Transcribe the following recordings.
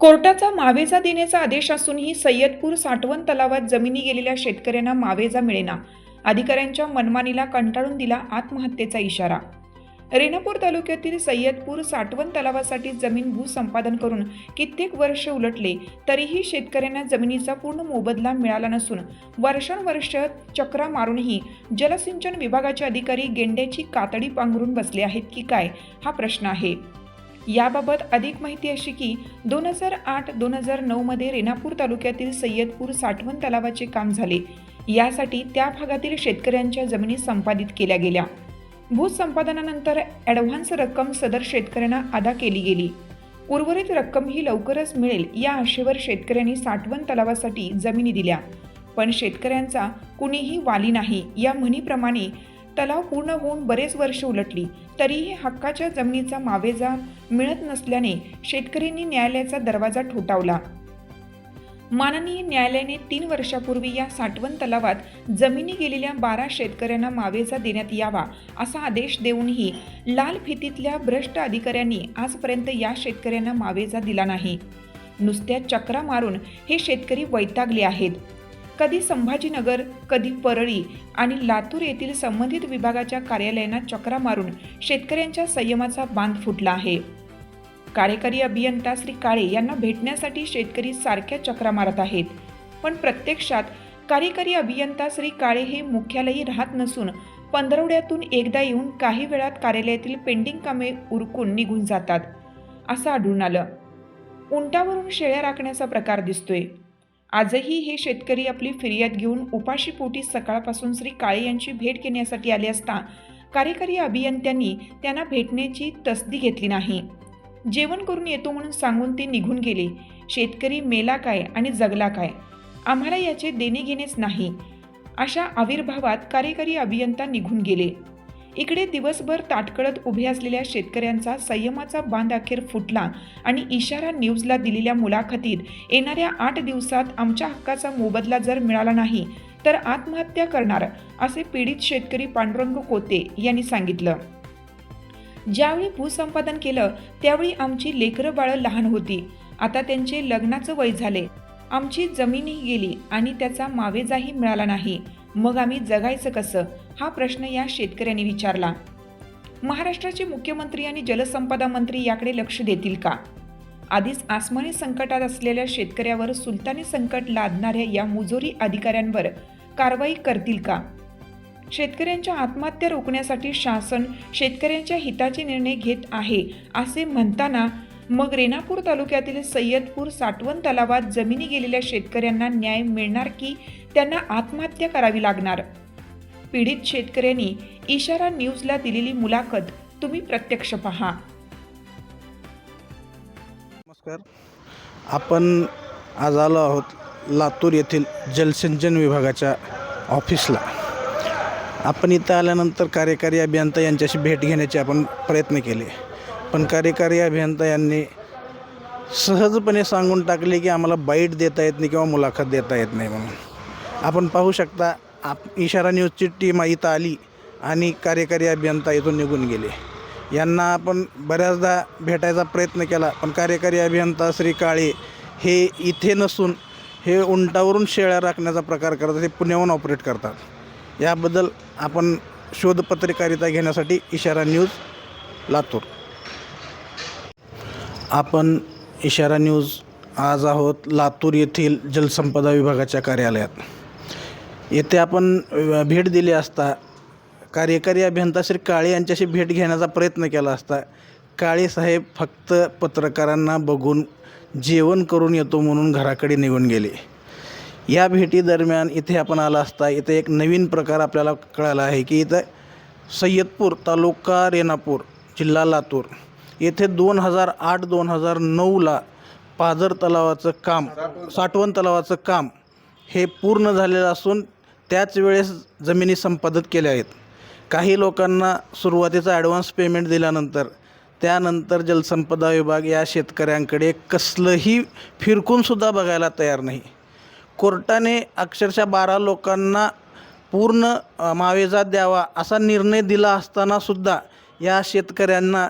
कोर्टाचा मावेजा देण्याचा आदेश असूनही सय्यदपूर साठवण तलावात जमिनी गेलेल्या शेतकऱ्यांना मावेजा मिळेना. अधिकाऱ्यांच्या मनमानीला कंटाळून दिला आत्महत्येचा इशारा. रेणापूर तालुक्यातील सय्यदपूर साठवण तलावासाठी जमीन भूसंपादन करून कित्येक वर्ष उलटले तरीही शेतकऱ्यांना जमिनीचा पूर्ण मोबदला मिळाला नसून वर्षानुवर्ष चक्रा मारूनही जलसिंचन विभागाचे अधिकारी गेंड्याची कातडी पांघरून बसले आहेत की काय हा प्रश्न आहे. याबाबत अधिक माहिती अशी की दोन हजार आठ दोन हजार नऊमध्ये रेणापूर तालुक्यातील सय्यदपूर साठवण तलावाचे काम झाले. यासाठी त्या भागातील शेतकऱ्यांच्या जमिनी संपादित केल्या गेल्या. भूसंपादनानंतर ॲडव्हान्स रक्कम सदर शेतकऱ्यांना अदा केली गेली. उर्वरित रक्कम ही लवकरच मिळेल या आशेवर शेतकऱ्यांनी साठवण तलावासाठी जमिनी दिल्या. पण शेतकऱ्यांचा कुणीही वाली नाही. या म्हणीप्रमाणे तलाव पूर्ण होऊन बरेच वर्ष उलटली. तरीही हक्काच्या जमिनीचा मावेजा मिळत नसल्याने शेतकऱ्यांनी न्यायालयाचा दरवाजा ठोठावला. माननीय न्यायालयाने तीन वर्षापूर्वी या साठवण तलावात जमिनी गेलेल्या बारा शेतकऱ्यांना मावेजा देण्यात यावा असा आदेश देऊनही लाल फितीतल्या भ्रष्ट अधिकाऱ्यांनी आजपर्यंत या शेतकऱ्यांना मावेजा दिला नाही. नुसत्या चक्रा मारून हे शेतकरी वैतागले आहेत. कधी संभाजीनगर कधी परळी आणि लातूर येथील संबंधित विभागाच्या कार्यालयांना चक्रा मारून शेतकऱ्यांच्या संयमाचा बांध फुटला आहे. कार्यकारी अभियंता श्री काळे यांना भेटण्यासाठी शेतकरी सारख्या चक्रा मारत आहेत. पण प्रत्यक्षात कार्यकारी अभियंता श्री काळे हे मुख्यालयी राहत नसून पंधरवड्यातून एकदा येऊन काही वेळात कार्यालयातील पेंडिंग कामे उरकून निघून जातात असं आढळून आलं. उंटावरून शेळ्या राखण्याचा प्रकार दिसतोय. आजही हे शेतकरी आपली फिर्याद घेऊन उपाशीपोटी सकाळपासून श्री काळे यांची भेट घेण्यासाठी आले असता कार्यकारी अभियंत्यांनी त्यांना भेटण्याची तसदी घेतली नाही. जेवण करून येतो म्हणून सांगून ते निघून गेले. शेतकरी मेला काय आणि जगला काय? आम्हाला याचे देणे घेणेच नाही. अशा आविर्भावात कार्यकारी अभियंता निघून गेले. इकडे दिवसभर ताटकळत उभे असलेल्या शेतकऱ्यांचा संयमाचा बांध अखेर फुटला आणि इशारा न्यूजला दिलेल्या मुलाखतीत येणाऱ्या आठ दिवसात आमच्या हक्काचा मोबदला जर मिळाला नाही तर आत्महत्या करणार असे पीडित शेतकरी पांडुरंग कोते यांनी सांगितलं. ज्यावेळी भूसंपादन केलं त्यावेळी आमची लेकरं बाळं लहान होती. आता त्यांचे लग्नाचं वय झाले. आमची जमीनही गेली आणि त्याचा मावेजाही मिळाला नाही. मग आम्ही जगायचं कसं? हा प्रश्न या शेतकऱ्यांनी विचारला. महाराष्ट्राचे मुख्यमंत्री आणि जलसंपदा मंत्री याकडे लक्ष देतील का? आधीच आसमानी संकटात असलेल्या शेतकऱ्यावर सुलतानी संकट लादणाऱ्या या मुजोरी अधिकाऱ्यांवर कारवाई करतील का? शेतकऱ्यांच्या आत्महत्या रोखण्यासाठी शासन शेतकऱ्यांच्या हिताचे निर्णय घेत आहे असे म्हणताना मग रेणापूर तालुक्यातील सय्यदपूर साठवण तलावात जमिनी गेलेल्या शेतकऱ्यांना न्याय मिळणार की त्यांना आत्महत्या करावी लागणार? पीडित शेतकऱ्यांनी इशारा न्यूजला दिलेली मुलाखत तुम्ही प्रत्यक्ष पहा. नमस्कार. आपण आज आलो आहोत लातूर येथील जलसिंचन विभागाच्या ऑफिसला. आपण इथं आल्यानंतर कार्यकारी अभियंता यांच्याशी भेट घेण्याचे आपण प्रयत्न केले. पण कार्यकारी अभियंता यांनी सहजपणे सांगून टाकले की आम्हाला बाईट देता येत नाही किंवा मुलाखत देता येत नाही म्हणून. आपण पाहू शकता आप इशारा न्यूजची टीम इथं आली आणि कार्यकारी अभियंता इथून निघून गेले. यांना आपण बऱ्याचदा भेटायचा प्रयत्न केला पण कार्यकारी अभियंता श्री काळे हे इथे नसून हे उंटावरून शेळ्या राखण्याचा प्रकार करतात हे पुण्याहून ऑपरेट करतात. याबद्दल आपण शोधपत्रकारिता घेण्यासाठी इशारा न्यूज लातूर. आपण इशारा न्यूज आज आहोत लातूर येथील जलसंपदा विभागाच्या कार्यालयात. येथे आपण भेट दिली असता कार्यकारी अभियंता श्री काळे यांच्याशी भेट घेण्याचा प्रयत्न केला असता काळे साहेब फक्त पत्रकारांना बघून जेवण करून येतो म्हणून घराकडे निघून गेले. या भेटीदरम्यान इथे आपण आला असता इथे एक नवीन प्रकार आपल्याला कळाला आहे की इथं सय्यदपूर तालुका रेणापूर जिल्हा लातूर. येथे दोन हजार आठ दोन हजार नऊला पाझर तलावाचं काम साठवण तलावाचं काम हे पूर्ण झालेलं असून त्याच वेळेस जमिनी संपादित केल्या आहेत. काही लोकांना सुरुवातीचा ॲडव्हान्स पेमेंट दिल्यानंतर त्यानंतर जलसंपदा विभाग या शेतकऱ्यांकडे कसलंही फिरकूनसुद्धा बघायला तयार नाही. कोर्टाने अक्षरशः बारा लोकांना पूर्ण मावेजा द्यावा असा निर्णय दिला असतानासुद्धा या शेतकऱ्यांना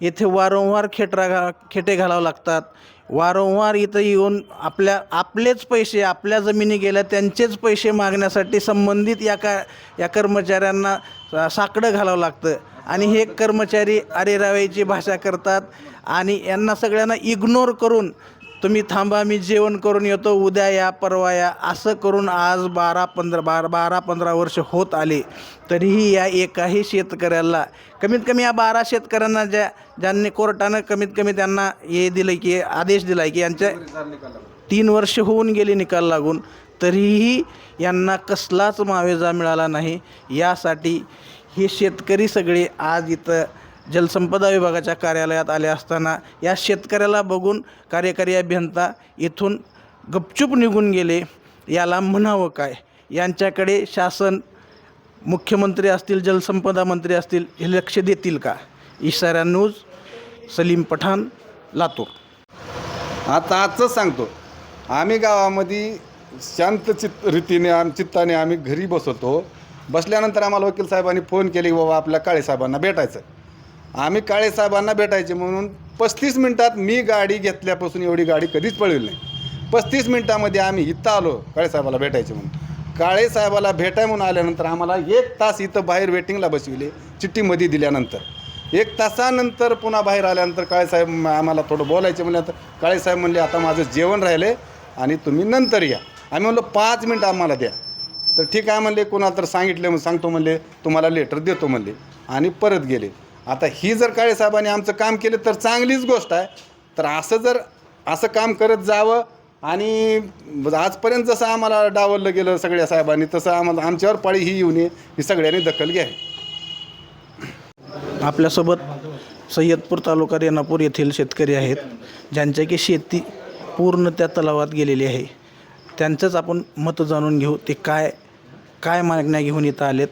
येथे वारंवार खेटरा घा खेटे घालावं लागतात. वारंवार इथं येऊन आपल्या आपलेच पैसे आपल्या जमिनी गेल्या त्यांचेच पैसे मागण्यासाठी संबंधित या का या कर्मचाऱ्यांना साकडं घालावं लागतं. आणि हे कर्मचारी अरेरावायची भाषा करतात आणि यांना सगळ्यांना इग्नोर करून तुम्ही थांबा मी जेवण करून येतो. उद्या या परवा या. असं करून आज बारा पंधरा बारा बारा पंधरा वर्ष होत आले. तरीही या एकाही शेतकऱ्याला कमीत कमी या बारा शेतकऱ्यांना ज्या ज्यांनी कोर्टानं कमीत कमी त्यांना हे दिलं की आदेश दिला आहे की यांच्या तीन वर्ष होऊन गेले निकाल लागून तरीही यांना कसलाच मावेजा मिळाला नाही. यासाठी हे शेतकरी सगळे आज इथं जलसंपदा विभागाच्या कार्यालयात आले असताना या शेतकऱ्याला बघून कार्यकारी अभियंता इथून गपचूप निघून गेले. याला म्हणावं काय? यांच्याकडे शासन मुख्यमंत्री असतील जलसंपदा मंत्री असतील हे लक्ष देतील का? इशारा न्यूज सलीम पठाण लातूर. आता आजच सांगतो. आम्ही गावामध्ये शांत चित्त रीतीने आम चित्ताने आम्ही घरी बसवतो. बसल्यानंतर आम्हाला वकील साहेबांनी फोन केले की बाबा आपल्या काळे साहेबांना भेटायचं आम्ही काळेसाहेबांना भेटायचे म्हणून पस्तीस मिनटात मी गाडी घेतल्यापासून एवढी गाडी कधीच पळवली नाही. पस्तीस मिनटामध्ये आम्ही इथं आलो काळेसाहेबाला भेटायचे म्हणून. काळेसाहेबाला भेटाय म्हणून आल्यानंतर आम्हाला एक तास इथं बाहेर वेटिंगला बसविले चिठ्ठीमध्ये दिल्यानंतर. एक तासानंतर पुन्हा बाहेर आल्यानंतर काळेसाहेब आम्हाला थोडं बोलायचे म्हणल्यानंतर काळेसाहेब म्हणले आता माझं जेवण राहिले आणि तुम्ही नंतर या. आम्ही म्हणलो पाच मिनटं आम्हाला द्या. तर ठीक आहे म्हणले कोणाला तर सांगितले मग सांगतो म्हणले तुम्हाला लेटर देतो म्हणले. आणि परत गेले. आता ही जर काळेसाहेबांनी आमचं काम केलं तर चांगलीच गोष्ट आहे. तर असं जर असं काम करत जावं आणि आजपर्यंत जसं आम्हाला डावललं गेलं सगळ्या साहेबांनी तसं आम्हाला आमच्यावर पाळी ही येऊ नये ही सगळ्यांनी दखल घ्यावी आपल्यासोबत सय्यदपूर तालुका रेणापूर येथील शेतकरी आहेत ज्यांच्या की शेती पूर्ण त्या तलावात गेलेली आहे. त्यांचंच आपण मत जाणून घेऊ ते काय काय मागण्या घेऊन इथं आलेत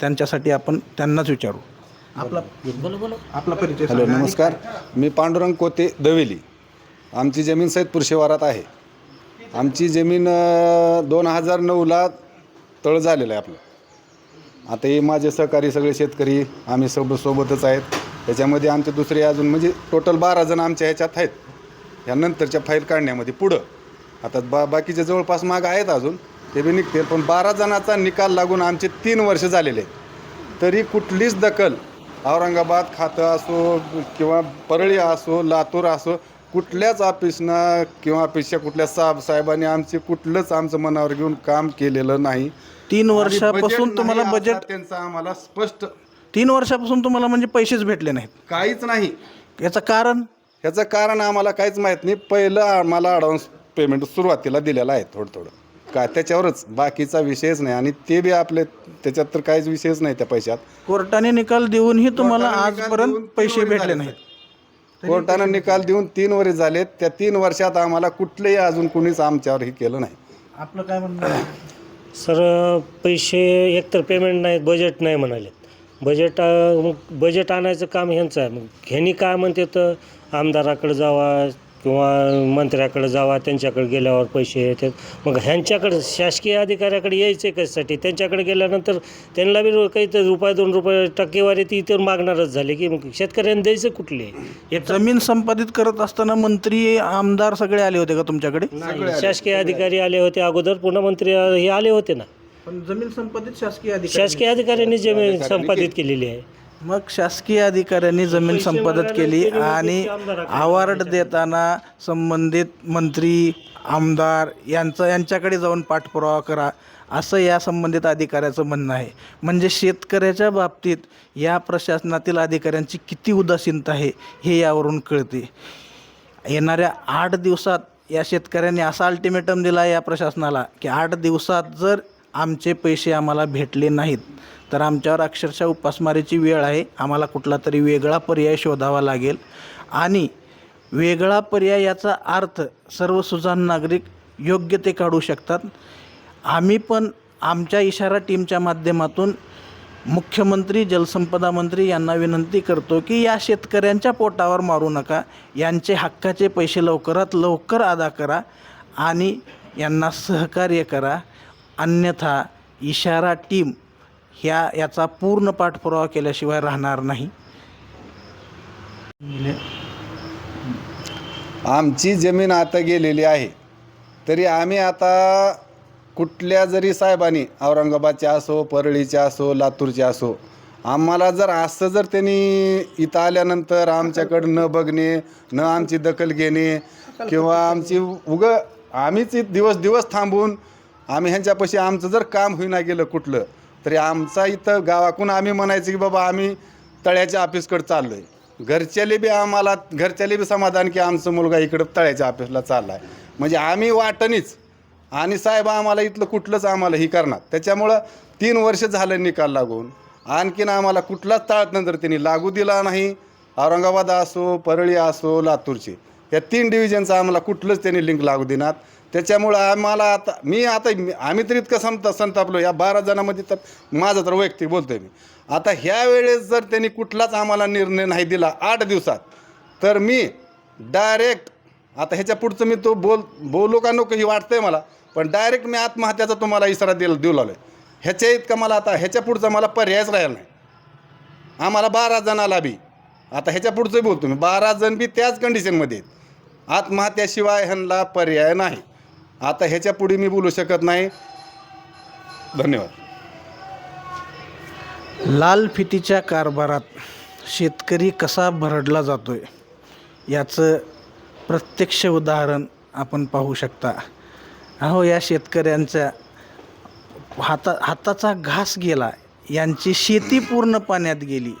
त्यांच्यासाठी आपण त्यांनाच विचारू. आपला आपला परिचय हॅलो सांगा. नमस्कार. मी पांडुरंग कोते दवेली. आमची जमीन सैदपूर शिवारात आहे. आमची जमीन दोन हजार नऊला तळ झालेलं आहे आपलं. आता हे माझे सहकारी सगळे शेतकरी आम्ही सोबत सोबतच आहेत. त्याच्यामध्ये आमचे दुसरे अजून म्हणजे टोटल बारा जण आमच्या ह्याच्यात आहेत. ह्या नंतरच्या फाईल काढण्यामध्ये पुढं. आता बा बाकीचे जवळपास माग आहेत अजून. ते बी निघतील पण बारा जणांचा निकाल लागून आमचे तीन वर्ष झालेले आहेत. तरी कुठलीच दखल औरंगाबाद खातं असो किंवा परळी असो लातूर असो कुठल्याच ऑफिसनं किंवा ऑफिसच्या कुठल्या साहेब साहेबांनी आमचे कुठलंच आमचं मनावर घेऊन काम केलेलं नाही. तीन वर्षापासून तुम्हाला बजेट त्यांचा आम्हाला स्पष्ट तीन वर्षापासून तुम्हाला म्हणजे पैसेच भेटले नाहीत. काहीच नाही. याचं कारण? ह्याचं कारण आम्हाला काहीच माहीत नाही. पहिलं आम्हाला ॲडव्हान्स पेमेंट सुरुवातीला दिलेलं आहे थोडं थोडं. काय त्याच्यावरच बाकीचा विषयच नाही. आणि ते बी आपले त्याच्यात तर काहीच विषयच नाही त्या पैशात. कोर्टाने निकाल देऊनही तुम्हाला कोर्टाने निकाल आजपर्यंत देऊन तीन पैसे भेटले झाले. नाहीत. कोर्टानं निकाल देऊन तीन वर्ष झालेत त्या तीन वर्षात आम्हाला कुठलंही अजून कुणीच आमच्यावर हे केलं नाही. आपलं काय म्हणणं आहे? सर पैसे एकतर पेमेंट नाही बजेट नाही म्हणाले. बजेट अं, मग बजेट आणायचं काम ह्यांचं आहे. मग ह्यांनी काय म्हणते तर आमदाराकडे जावा किंवा मंत्र्याकडे जावा त्यांच्याकडे गेल्यावर पैसे येतात. मग ह्यांच्याकडे शासकीय अधिकाऱ्याकडे यायचं कशासाठी? त्यांच्याकडे गेल्यानंतर त्यांना बी काही तर रुपये दोन रुपये टक्केवारी ती तर मागणारच झाली की मग शेतकऱ्यांनी द्यायचं कुठले? एक जमीन संपादित करत असताना मंत्री आमदार सगळे आले होते का तुमच्याकडे? शासकीय अधिकारी आले होते अगोदर पुन्हा मंत्री हे आले होते ना. पण जमीन संपादित शासकीय अधिकारी शासकीय अधिकाऱ्यांनी जमीन संपादित केलेली आहे. मग शासकीय अधिकाऱ्यांनी जमीन मागायला केली आणि अवॉर्ड देताना संबंधित मंत्री आमदार यांचं यांच्याकडे जाऊन पाठपुरावा करा असं या संबंधित अधिकाऱ्याचं म्हणणं आहे. म्हणजे शेतकऱ्याच्या बाबतीत या प्रशासनातील अधिकाऱ्यांची किती उदासीनता आहे हे यावरून कळते. येणाऱ्या आठ दिवसात या शेतकऱ्यांनी असा अल्टिमेटम दिला या प्रशासनाला की आठ दिवसात जर आमचे पैसे आम्हाला भेटले नाहीत. तर आमच्यावर अक्षरशः उपासमारीची वेळ आहे. आम्हाला कुठला तरी वेगळा पर्याय शोधावा लागेल. आणि वेगळा पर्याय याचा अर्थ सर्व सुजाण नागरिक योग्य ते काढू शकतात. आम्ही पण आमच्या इशारा टीमच्या माध्यमातून मुख्यमंत्री जलसंपदा मंत्री यांना विनंती करतो की या शेतकऱ्यांच्या पोटावर मारू नका. यांचे हक्काचे पैसे लवकरात लवकर अदा करा आणि यांना सहकार्य करा. अन्यथा इशारा टीम ह्या याचा पूर्ण पाठपुरावा केल्याशिवाय राहणार नाही. आमची जमीन आता गेलेली आहे. तरी आम्ही आता कुठल्या जरी साहेबांनी औरंगाबादच्या असो परळीच्या असो लातूरच्या असो आम्हाला जर असं जर त्यांनी इथं आल्यानंतर आमच्याकडं न बघणे न आमची दखल घेणे किंवा आमची उग आम्हीच दिवस दिवस थांबून आम्ही ह्यांच्यापाशी आमचं जर काम होईना गेलं कुठलं तरी आमचा इथं गावाकून आम्ही म्हणायचं की बाबा आम्ही तळ्याच्या ऑफिसकडे चाललो आहे घरच्याले बी आम्हाला घरच्याले बी समाधान की आमचा मुलगा इकडं तळ्याच्या ऑफिसला चालला आहे म्हणजे आम्ही वाटणीच. आणि साहेब आम्हाला इथलं कुठलंच आम्हाला ही करणार. त्याच्यामुळं तीन वर्ष झालं निकाल लागून. आणखीन आम्हाला कुठलाच ताळतंत्र त्यांनी लागू दिला नाही औरंगाबाद असो परळी असो लातूरची. या तीन डिव्हिजनचं आम्हाला कुठलंच त्यांनी लिंक लागू देणार. त्याच्यामुळं आम्हाला आता मी आता आम्ही तर इतकं संत संतापलो या बारा जणांमध्ये तर माझं तर वैयक्तिक बोलतोय मी. आता ह्या वेळेस जर त्यांनी कुठलाच आम्हाला निर्णय नाही दिला आठ दिवसात तर मी डायरेक्ट आता ह्याच्या पुढचं मी तो बोल बोलू का नको ही वाटतंय मला पण डायरेक्ट मी आत्महत्याचा तुम्हाला इशारा दिला देऊ लागलो ह्याच्या इतका मला आता ह्याच्या पुढचा मला पर्यायच राहिला नाही. आम्हाला बारा जणाला बी. आता ह्याच्या पुढचं बोलतो मी. बारा जण बी त्याच कंडिशनमध्ये आहेत. आत्महत्याशिवाय ह्यांना पर्याय नाही. आता ह्याच्या पुढे मी बोलू शकत नाही. धन्यवाद. लाल फितीच्या कारभारात शेतकरी कसा भरडला जातोय याचं प्रत्यक्ष उदाहरण आपण पाहू शकता. अहो या शेतकऱ्यांच्या हाता हाताचा घास गेला. यांची शेती पूर्ण पाण्यात गेली.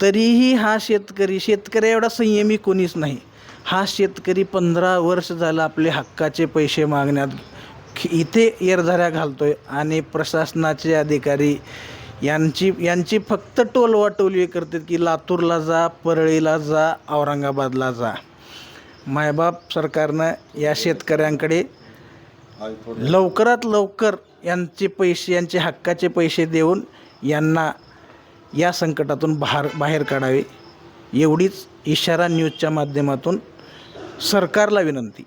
तरीही हा शेतकरी शेतकरी एवढा संयमी कोणीच नाही. हा शेतकरी पंधरा वर्ष झालं आपले हक्काचे पैसे मागण्यात इथे येरझाऱ्या घालतोय आणि प्रशासनाचे अधिकारी यांची यांची फक्त टोलवाटोलवी करतात की लातूरला जा परळीला जा औरंगाबादला जा. मायबाप सरकारनं या शेतकऱ्यांकडे लवकरात लवकर यांचे पैसे यांचे हक्काचे पैसे देऊन यांना या संकटातून बाहेर बाहेर काढावे. एवढीच इशारा न्यूजच्या माध्यमातून सरकारला विनंती.